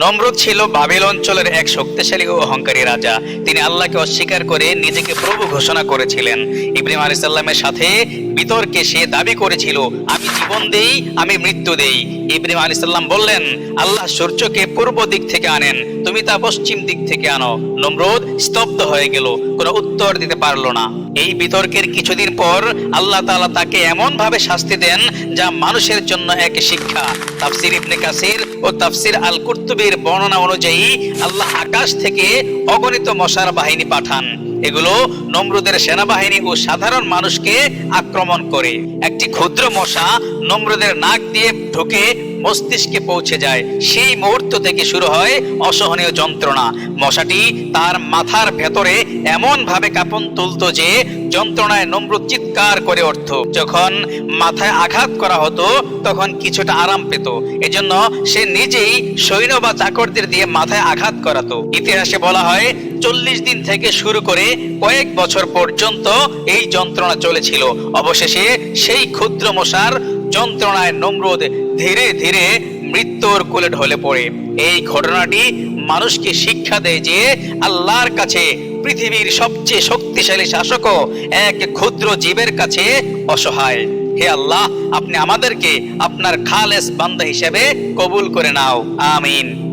নমরুদ ছিল বাবেল অঞ্চলের এক শক্তিশালী ও অহংকারী রাজা। তিনি আল্লাহকে অস্বীকার করে নিজেকে প্রভু ঘোষণা করেছিলেন। ইব্রাহিম আলাইসাল্লামের সাথে বিতর্কে সে দাবি করেছিল, আমি জীবন দেই, আমি মৃত্যু দেই। ইব্রাহিম আলাইসাল্লাম বললেন, আল্লাহ সূর্যকে পূর্ব দিক থেকে আনেন। তুমি তা পশ্চিম দিক থেকে আনো। নমরুদ স্তব্ধ হয়ে গেল, কোনো উত্তর দিতে পারল না। এই বিতর্কের কিছুদিন পর আল্লাহ তাআলা তাকে এমন ভাবে শাস্তি দেন যা মানুষের জন্য এক শিক্ষা। তাফসির ইবনে কাসির ও তাফসির আল কুর্তুবির বর্ণনা অনুযায়ী আল্লাহ আকাশ থেকে অগণিত মশার বাহিনী পাঠান। এগুলো নমরুদের সেনাবাহিনী ও সাধারণ মানুষকে আক্রমণ করে। একটি ক্ষুদ্র মশা নমরুদের নাক দিয়ে ঢুকে মস্তিষ্কে পৌঁছে যায়। সেই মুহূর্ত থেকে শুরু হয় অসহনীয় যন্ত্রণা। মশাটি তার মাথার ভেতরে এমন ভাবে কাঁপন তুলতো যে যন্ত্রণায় নমরুদ চিৎকার করে উঠত। যখন মাথায় আঘাত করা হতো, তখন কিছুটা আরাম পেত। এজন্য সে নিজেই সৈন্য বা চাকরদের দিয়ে মাথায় আঘাত করাতো। ইতিহাসে বলা হয়, চল্লিশ দিন থেকে শুরু করে কয়েক বছর পর্যন্ত এই যন্ত্রণা চলেছিল। অবশেষে সেই ক্ষুদ্র মশার যন্ত্রণায় নমরুদ ধীরে ধীরে মৃত্যুর কোলে ঢলে পড়ে। এই ঘটনাটি মানুষকে শিক্ষা দেয় যে আল্লাহর কাছে পৃথিবীর সবচেয়ে শক্তিশালী শাসকও এক ক্ষুদ্র জীবের কাছে অসহায়। হে আল্লাহ, আপনি আমাদেরকে আপনার খালেস বান্দা হিসেবে কবুল করে নাও। আমিন।